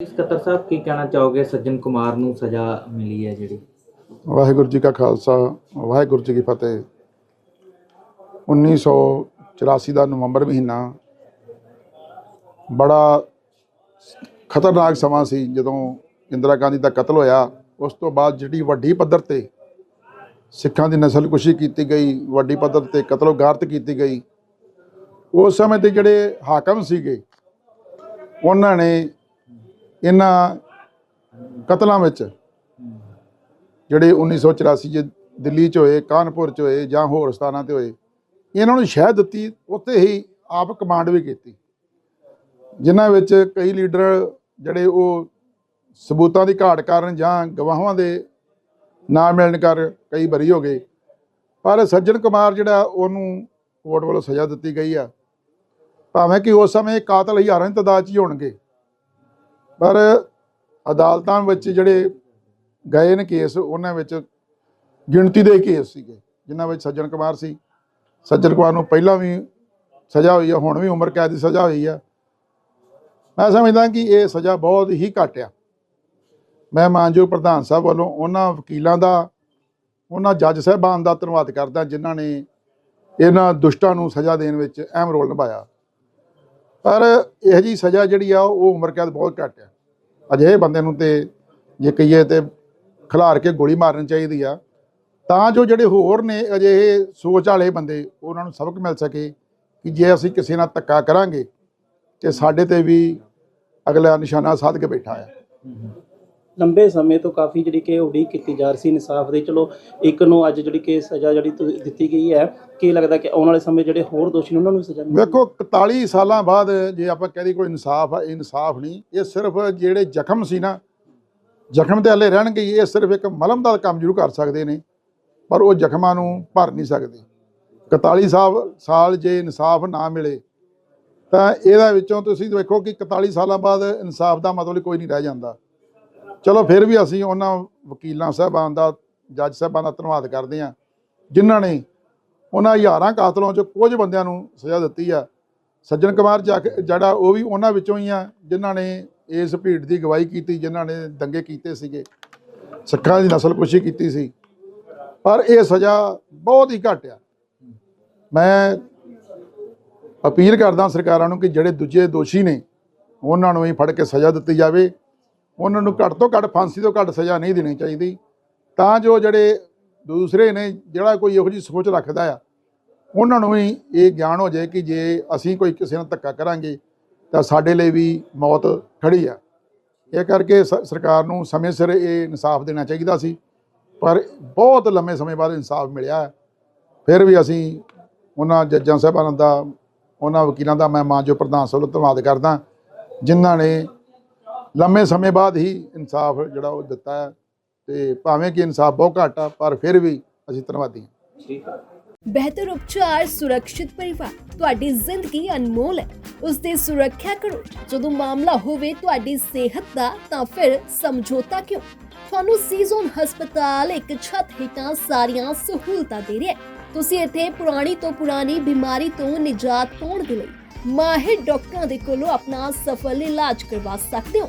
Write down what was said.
ਸਕੱਤਰ ਸਾਹਿਬ ਕੀ ਕਹਿਣਾ ਚਾਹੋਗੇ? ਸੱਜਣ ਕੁਮਾਰ ਨੂੰ ਸਜ਼ਾ ਮਿਲੀ ਹੈ ਜਿਹੜੀ। ਵਾਹਿਗੁਰੂ ਜੀ ਕਾ ਖਾਲਸਾ, ਵਾਹਿਗੁਰੂ ਜੀ ਕੀ ਫਤਿਹ। 1984 ਦਾ ਨਵੰਬਰ ਮਹੀਨਾ ਬੜਾ ਖਤਰਨਾਕ ਸਮਾਂ ਸੀ। ਜਦੋਂ ਇੰਦਰਾ ਗਾਂਧੀ ਦਾ ਕਤਲ ਹੋਇਆ, ਉਸ ਤੋਂ ਬਾਅਦ ਜਿਹੜੀ ਵੱਡੀ ਪੱਧਰ ਤੇ ਸਿੱਖਾਂ ਦੀ ਨਸਲਕੁਸ਼ੀ ਕੀਤੀ ਗਈ, ਵੱਡੀ ਪੱਧਰ ਤੇ ਕਤਲੋਗਾਰਤ ਕੀਤੀ ਗਈ, ਉਸ ਸਮੇਂ ਦੇ ਜਿਹੜੇ ਹਾਕਮ ਸੀਗੇ, ਉਹਨਾਂ ਨੇ ਇਹਨਾਂ ਕਤਲਾਂ ਵਿੱਚ, ਜਿਹੜੇ 1984 ਚ ਦਿੱਲੀ ਚ ਹੋਏ, ਕਾਨਪੁਰ ਚ ਹੋਏ ਜਾਂ ਹੋਰ ਸਥਾਨਾਂ ਤੇ ਹੋਏ, ਇਹਨਾਂ ਨੂੰ ਸ਼ਹਿ ਦਿੱਤੀ, ਉੱਥੇ ਹੀ ਆਪ ਕਮਾਂਡ ਵੀ ਕੀਤੀ। ਜਿਨ੍ਹਾਂ ਵਿੱਚ ਕਈ ਲੀਡਰ ਜਿਹੜੇ ਉਹ ਸਬੂਤਾਂ ਦੀ ਘਾਟ ਕਾਰਨ ਜਾਂ ਗਵਾਹਾਂ ਦੇ ਨਾ ਮਿਲਣ ਕਰ ਕਈ ਬਰੀ ਹੋ ਗਏ। ਪਰ ਸੱਜਣ ਕੁਮਾਰ ਜਿਹੜਾ, ਉਹਨੂੰ ਕੋਰਟ ਵੱਲੋਂ ਸਜ਼ਾ ਦਿੱਤੀ ਗਈ ਆ। ਭਾਵੇਂ ਕਿ ਉਸ ਸਮੇਂ ਕਾਤਲ ਹਜ਼ਾਰਾਂ ਦੀ ਤਾਦਾਦ 'ਚ ਹੀ ਹੋਣਗੇ। ਪਰ ਅਦਾਲਤਾਂ ਵਿੱਚ ਜਿਹੜੇ ਗਏ ਨੇ ਕੇਸ, ਉਹਨਾਂ ਵਿੱਚ ਗਿਣਤੀ ਦੇ ਕੇਸ ਸੀਗੇ, ਜਿਨ੍ਹਾਂ ਵਿੱਚ ਸੱਜਣ ਕੁਮਾਰ ਸੀ। ਸੱਜਣ ਕੁਮਾਰ ਨੂੰ ਪਹਿਲਾਂ ਵੀ ਸਜ਼ਾ ਹੋਈ ਆ, ਹੁਣ ਵੀ ਉਮਰ ਕੈਦ ਦੀ ਸਜ਼ਾ ਹੋਈ ਆ। ਮੈਂ ਸਮਝਦਾ ਕਿ ਇਹ ਸਜ਼ਾ ਬਹੁਤ ਹੀ ਘੱਟ ਆ। ਮੈਂ ਮਾਨਯੋਗ ਪ੍ਰਧਾਨ ਸਾਹਿਬ ਵੱਲੋਂ ਉਹਨਾਂ ਵਕੀਲਾਂ ਦਾ, ਉਹਨਾਂ ਜੱਜ ਸਾਹਿਬਾਨ ਦਾ ਧੰਨਵਾਦ ਕਰਦਾ, ਜਿਨ੍ਹਾਂ ਨੇ ਇਹਨਾਂ ਦੁਸ਼ਟਾਂ ਨੂੰ ਸਜ਼ਾ ਦੇਣ ਵਿੱਚ ਅਹਿਮ ਰੋਲ ਨਿਭਾਇਆ। ਪਰ ਇਹ ਜੀ ਸਜ਼ਾ ਜਿਹੜੀ ਆ, ਉਹ ਉਮਰ ਕੈਦ ਬਹੁਤ ਘੱਟ ਆ। ਅਜਿਹੇ ਬੰਦੇ ਨੂੰ ਤੇ ਜੇ ਕਹੀਏ ਤੇ ਖਿਲਾਰ ਕੇ ਗੋਲੀ ਮਾਰਨੀ ਚਾਹੀਦੀ ਆ। ਤਾਂ ਜੋ ਜਿਹੜੇ ਹੋਰ ਨੇ ਅਜਿਹੇ ਸੋਚ ਵਾਲੇ ਬੰਦੇ, ਉਹਨਾਂ ਨੂੰ ਸਬਕ ਮਿਲ ਸਕੇ ਕਿ ਜੇ ਅਸੀਂ ਕਿਸੇ ਨਾਲ ਧੱਕਾ ਕਰਾਂਗੇ, ਤੇ ਸਾਡੇ ਤੇ ਵੀ ਅਗਲਾ ਨਿਸ਼ਾਨਾ ਸਾਧ ਕੇ ਬੈਠਾ ਆ। ਲੰਬੇ ਸਮੇਂ ਤੋਂ ਕਾਫੀ ਜਿਹੜੀ ਕਿ ਉਡੀਕ ਕੀਤੀ ਜਾ ਰਹੀ ਸੀ ਇਨਸਾਫ ਦੀ। ਚਲੋ ਇੱਕ ਨੂੰ ਅੱਜ ਜਿਹੜੀ ਕਿ ਸਜ਼ਾ ਜਿਹੜੀ ਤੁ- ਦਿੱਤੀ ਗਈ ਹੈ ਕੀ ਲੱਗਦਾ ਕਿ ਆਉਣ ਵਾਲੇ ਸਮੇਂ ਜਿਹੜੇ ਹੋਰ ਦੋਸ਼ੀ ਨੇ ਉਹਨਾਂ ਨੂੰ ਵੀ ਸਜ਼ਾ ਮਿਲੇ ਵੇਖੋ 41 ਸਾਲਾਂ ਬਾਅਦ ਜੇ ਆਪਾਂ ਕਹਦੇ ਕੋਈ ਇਨਸਾਫ ਆ ਇਹ ਇਨਸਾਫ ਨਹੀਂ। ਇਹ ਸਿਰਫ ਜਿਹੜੇ ਜ਼ਖਮ ਸੀ ਨਾ ਜ਼ਖਮ ਤੇ ਹਲੇ ਰਹਿਣਗੇ ਹੀ, ਇਹ ਸਿਰਫ ਇੱਕ ਮਲਮ ਦਾ ਕੰਮ ਜ਼ਰੂਰ ਕਰ ਸਕਦੇ ਨੇ ਪਰ ਉਹ ਜ਼ਖਮਾਂ ਨੂੰ ਭਰ ਨਹੀਂ ਸਕਦੇ। 41 ਸਾਲ ਸਾਲ ਜੇ ਇਨਸਾਫ ਨਾ ਮਿਲੇ ਤਾਂ ਇਹਦਾ ਵਿੱਚੋਂ ਤੁਸੀਂ ਦੇਖੋ ਕਿ 41 ਸਾਲਾਂ ਬਾਅਦ ਇਨਸਾਫ ਦਾ ਮਤਲਬ ਕੋਈ ਨਹੀਂ ਰਹਿ ਜਾਂਦਾ। ਚਲੋ ਫਿਰ ਵੀ ਅਸੀਂ ਉਹਨਾਂ ਵਕੀਲਾਂ ਸਾਹਿਬਾਨ ਦਾ, ਜੱਜ ਸਾਹਿਬਾਨ ਦਾ ਧੰਨਵਾਦ ਕਰਦੇ ਹਾਂ, ਜਿਨ੍ਹਾਂ ਨੇ ਉਹਨਾਂ ਹਜ਼ਾਰਾਂ ਕਾਤਲਾਂ ਚੋਂ ਕੁਝ ਬੰਦਿਆਂ ਨੂੰ ਸਜ਼ਾ ਦਿੱਤੀ ਆ। ਸੱਜਣ ਕੁਮਾਰ ਜੱਗ- ਜਿਹੜਾ ਉਹ ਵੀ ਉਹਨਾਂ ਵਿੱਚੋਂ ਹੀ ਆ, ਜਿਨ੍ਹਾਂ ਨੇ ਇਸ ਭੀੜ ਦੀ ਗਵਾਹੀ ਕੀਤੀ, ਜਿਨ੍ਹਾਂ ਨੇ ਦੰਗੇ ਕੀਤੇ ਸੀਗੇ। ਸਿੱਖਾਂ ਦੀ ਨਸਲਕੁਸ਼ੀ ਕੀਤੀ ਸੀ। ਪਰ ਇਹ ਸਜ਼ਾ ਬਹੁਤ ਹੀ ਘੱਟ ਆ। ਮੈਂ ਅਪੀਲ ਕਰਦਾ ਸਰਕਾਰਾਂ ਨੂੰ ਕਿ ਜਿਹੜੇ ਦੂਜੇ ਦੋਸ਼ੀ ਨੇ, ਉਹਨਾਂ ਨੂੰ ਹੀ ਫੜ ਕੇ ਸਜ਼ਾ ਦਿੱਤੀ ਜਾਵੇ। ਉਹਨਾਂ ਨੂੰ ਘੱਟ ਤੋਂ ਘੱਟ ਫਾਂਸੀ ਤੋਂ ਘੱਟ ਸਜ਼ਾ ਨਹੀਂ ਦੇਣੀ ਚਾਹੀਦੀ। ਤਾਂ ਜੋ ਜਿਹੜੇ ਦੂਸਰੇ ਨੇ, ਜਿਹੜਾ ਕੋਈ ਇਹੋ ਜਿਹੀ ਸੋਚ ਰੱਖਦਾ ਆ, ਉਹਨਾਂ ਨੂੰ ਵੀ ਇਹ ਗਿਆਨ ਹੋ ਜਾਏ ਕਿ ਜੇ ਅਸੀਂ ਕੋਈ ਕਿਸੇ ਨਾਲ ਧੱਕਾ ਕਰਾਂਗੇ, ਤਾਂ ਸਾਡੇ ਲਈ ਵੀ ਮੌਤ ਖੜੀ ਆ। ਇਹ ਕਰਕੇ ਸਰਕਾਰ ਨੂੰ ਸਮੇਂ ਸਿਰ ਇਹ ਇਨਸਾਫ ਦੇਣਾ ਚਾਹੀਦਾ ਸੀ। ਪਰ ਬਹੁਤ ਲੰਮੇ ਸਮੇਂ ਬਾਅਦ ਇਨਸਾਫ ਮਿਲਿਆ। ਫਿਰ ਵੀ ਅਸੀਂ ਉਹਨਾਂ ਜੱਜਾਂ ਸਾਹਿਬਾਨਾਂ ਦਾ, ਉਹਨਾਂ ਵਕੀਲਾਂ ਦਾ ਮੈਂ ਮਾਂ ਜੋ ਪ੍ਰਧਾਨ ਸਾਹਿਬ ਨੂੰ ਧੰਨਵਾਦ ਕਰਦਾ, ਜਿਨ੍ਹਾਂ ਨੇ ਲੰਮੇ ਸਮੇਂ ਬਾਅਦ ਹੀ ਇਨਸਾਫ ਜਿਹੜਾ ਉਹ ਦਿੱਤਾ ਹੈ ਤੇ ਭਾਵੇਂ ਕਿ ਇਨਸਾਫ ਬਹੁਤ ਘੱਟ ਆ ਪਰ ਫਿਰ ਵੀ ਅਸੀਂ ਧੰਨਵਾਦੀ ਹਾਂ। ਠੀਕ ਹੈ ਬਿਹਤਰ ਉਪਚਾਰ ਸੁਰੱਖਿਅਤ ਪਰਿਵਾਰ ਤੁਹਾਡੀ ਜ਼ਿੰਦਗੀ ਅਨਮੋਲ ਹੈ। ਉਸ ਦੀ ਸੁਰੱਖਿਆ ਕਰੋ। ਜਦੋਂ ਮਾਮਲਾ ਹੋਵੇ ਤੁਹਾਡੀ ਸਿਹਤ ਦਾ ਤਾਂ ਫਿਰ ਸਮਝੌਤਾ ਕਿਉਂ? ਤੁਹਾਨੂੰ ਸੀਜ਼ਨ ਹਸਪਤਾਲ ਇੱਕ ਛੱਤ ਹੇਠਾਂ ਸਾਰੀਆਂ ਸਹੂਲਤਾਂ ਦੇ ਰਿਹਾ ਹੈ। ਤੁਸੀਂ ਇੱਥੇ ਪੁਰਾਣੀ ਤੋਂ ਪੁਰਾਣੀ ਬਿਮਾਰੀ ਤੋਂ ਨਿਜਾਤ ਪਾਉਣ ਦੇ ਲਈ ਮਾਹਿਰ ਡਾਕਟਰਾਂ ਦੇ ਕੋਲੋਂ ਆਪਣਾ ਸਫਲ ਇਲਾਜ ਕਰਵਾ ਸਕਦੇ ਹੋ।